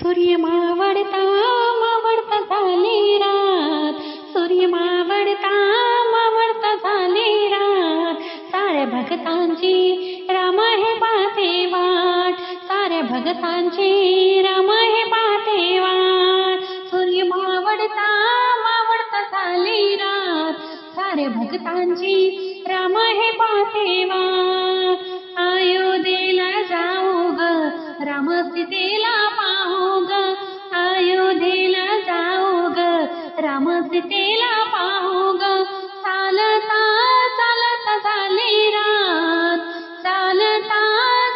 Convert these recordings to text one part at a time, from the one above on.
सूर्य मावळता मावळता झाली रात. सूर्य मावळता मावळता झाली रात. साऱ्या भगतांची राम हे पाहते वाट. साऱ्या भगतांची राम हे पाहते वाट. सूर्य मावळता मावळता झाली रात. साऱ्या भगतांची राम हे पाहते वाट. अयोध्येला जाऊ ग राम राम सीतेला पाहू ग चालता चालता झाले रात. चालता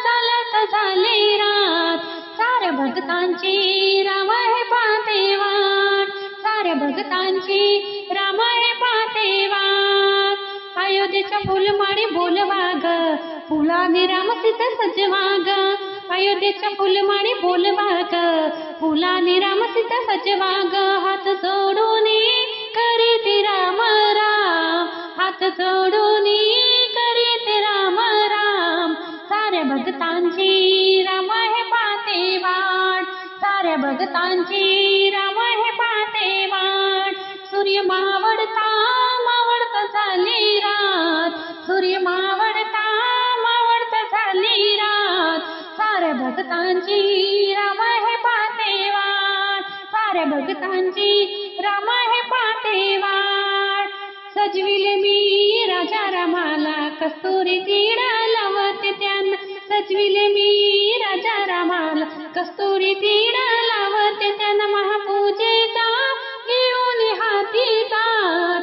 चालता झाले रात. साऱ्या भक्तांची राम हे पाहते वाट साऱ्या भक्तांची राम हे पाहते वाट अयोध्येच्या फुलमाळी बोलवा ग फुलाने राम सीता सजवा ग अयोध्येच्या फुलमाळी बोलवा ग फुलाने राम सीता सजवा ग हात जोडून करीत राम राम। साऱ्या भगतांची राम हे पाहते वाट। साऱ्या भगतांची राम हे पाहते वाट। सूर्य मावळता मावळता झाली रात। सूर्य मावळता मावळता झाली रात। राम हे पाहते वाट। राम हे पाहते वाट। सजविले मी रामाला कस्तुरी तीड लावते त्यांना, सजविले मी राजा रामाला कस्तुरी तीड लावते त्यांना, महापूजेचा घेऊन हाती ताट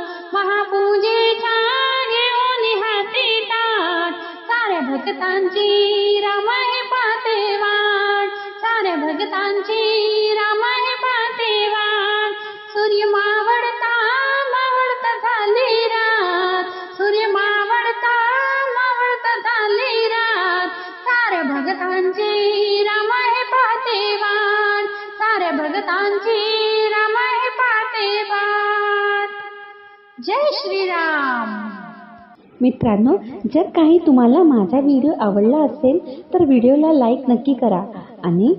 ताट पाहते वाट सूर्य संतांची रमय पाते बात जय श्रीराम. मित्रांनो जर काही तुम्हाला माझा व्हिडिओ आवडला असेल तर व्हिडिओला लाईक नक्की करा. आणि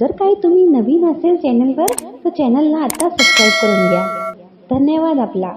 जर काही तुम्ही नवीन असेल चॅनलवर तर चॅनलला आता सबस्क्राईब करून घ्या. धन्यवाद आपला.